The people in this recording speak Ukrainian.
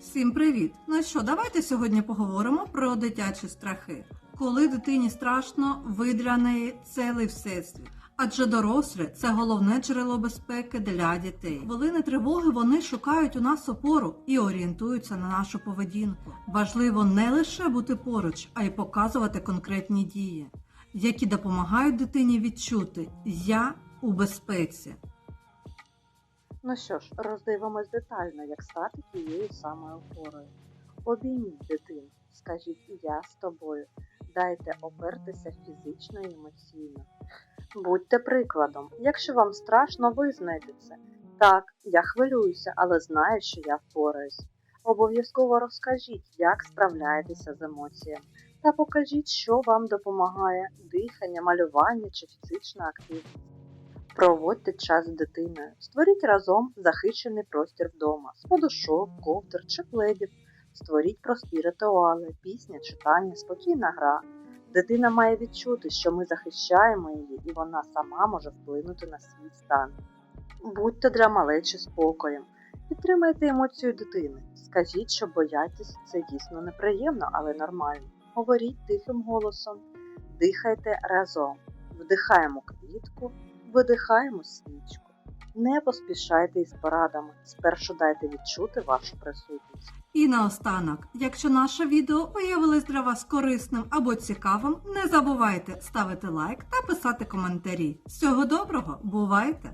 Всім привіт! Ну що, давайте сьогодні поговоримо про дитячі страхи. Коли дитині страшно, ви для неї цілий всесвіт. Адже дорослі це головне джерело безпеки для дітей. Хвилини тривоги вони шукають у нас опору і орієнтуються на нашу поведінку. Важливо не лише бути поруч, а й показувати конкретні дії, які допомагають дитині відчути я у безпеці. Ну що ж, роздивимось детально, як стати тією самою опорою. Обійміть дитину, скажіть я з тобою, дайте опертися фізично і емоційно. Будьте прикладом, якщо вам страшно, визнайте це. Так, я хвилююся, але знаю, що я впораюсь. Обов'язково розкажіть, як справляєтеся з емоціями, та покажіть, що вам допомагає дихання, малювання чи фізична активність. Проводьте час з дитиною. Створіть разом захищений простір вдома з подушок, ковдр чи пледів. Створіть прості ритуали, пісня, читання, спокійна гра. Дитина має відчути, що ми захищаємо її, і вона сама може вплинути на свій стан. Будьте для малечі спокоєм. Підтримайте емоцію дитини. Скажіть, що боятись це дійсно неприємно, але нормально. Говоріть тихим голосом. Дихайте разом. Вдихаємо квітку, видихаємо свічку. Не поспішайте із порадами. Спершу дайте відчути вашу присутність. І наостанок, якщо наше відео виявилось для вас корисним або цікавим, не забувайте ставити лайк та писати коментарі. Всього доброго, бувайте!